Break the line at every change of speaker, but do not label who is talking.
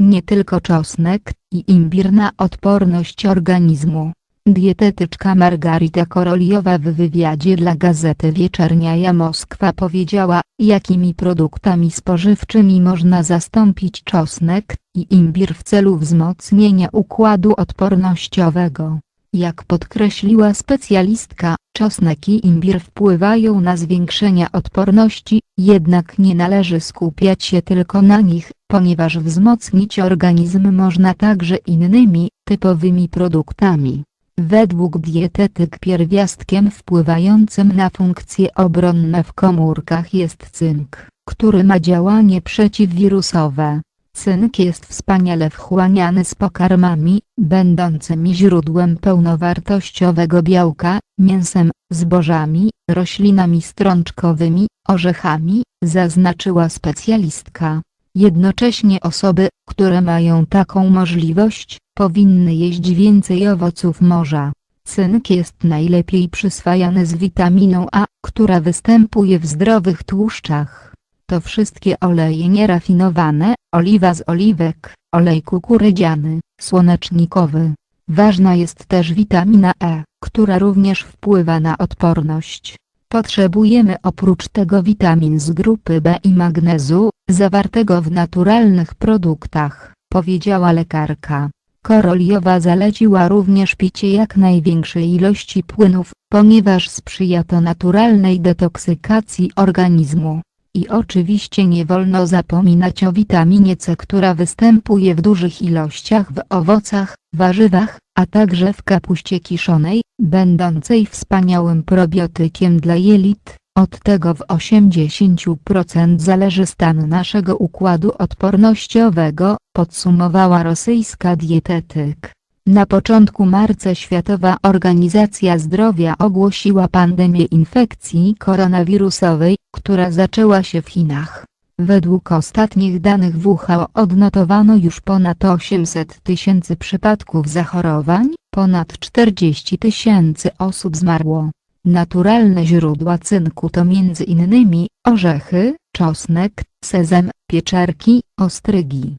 nie tylko czosnek i imbir na odporność organizmu. Dietetyczka Margarita Koroliowa w wywiadzie dla Gazety Wieczerniaja Moskwa powiedziała, jakimi produktami spożywczymi można zastąpić czosnek i imbir w celu wzmocnienia układu odpornościowego. Jak podkreśliła specjalistka, czosnek i imbir wpływają na zwiększenie odporności, jednak nie należy skupiać się tylko na nich, ponieważ wzmocnić organizm można także innymi, typowymi produktami. Według dietetyk pierwiastkiem wpływającym na funkcje obronne w komórkach jest cynk, który ma działanie przeciwwirusowe. Cynk jest wspaniale wchłaniany z pokarmami, będącymi źródłem pełnowartościowego białka, mięsem, zbożami, roślinami strączkowymi, orzechami, zaznaczyła specjalistka. Jednocześnie osoby, które mają taką możliwość, powinny jeść więcej owoców morza. Cynk jest najlepiej przyswajany z witaminą A, która występuje w zdrowych tłuszczach. To wszystkie oleje nierafinowane, oliwa z oliwek, olej kukurydziany, słonecznikowy. Ważna jest też witamina E, która również wpływa na odporność. Potrzebujemy oprócz tego witamin z grupy B i magnezu, zawartego w naturalnych produktach, powiedziała lekarka. Koroliowa zaleciła również picie jak największej ilości płynów, ponieważ sprzyja to naturalnej detoksykacji organizmu. I oczywiście nie wolno zapominać o witaminie C, która występuje w dużych ilościach w owocach, warzywach, a także w kapuście kiszonej, będącej wspaniałym probiotykiem dla jelit. Od tego w 80% zależy stan naszego układu odpornościowego, podsumowała rosyjska dietetyk. Na początku marca Światowa Organizacja Zdrowia ogłosiła pandemię infekcji koronawirusowej, która zaczęła się w Chinach. Według ostatnich danych WHO odnotowano już ponad 800 tysięcy przypadków zachorowań, ponad 40 tysięcy osób zmarło. Naturalne źródła cynku to m.in. orzechy, czosnek, sezam, pieczarki, ostrygi.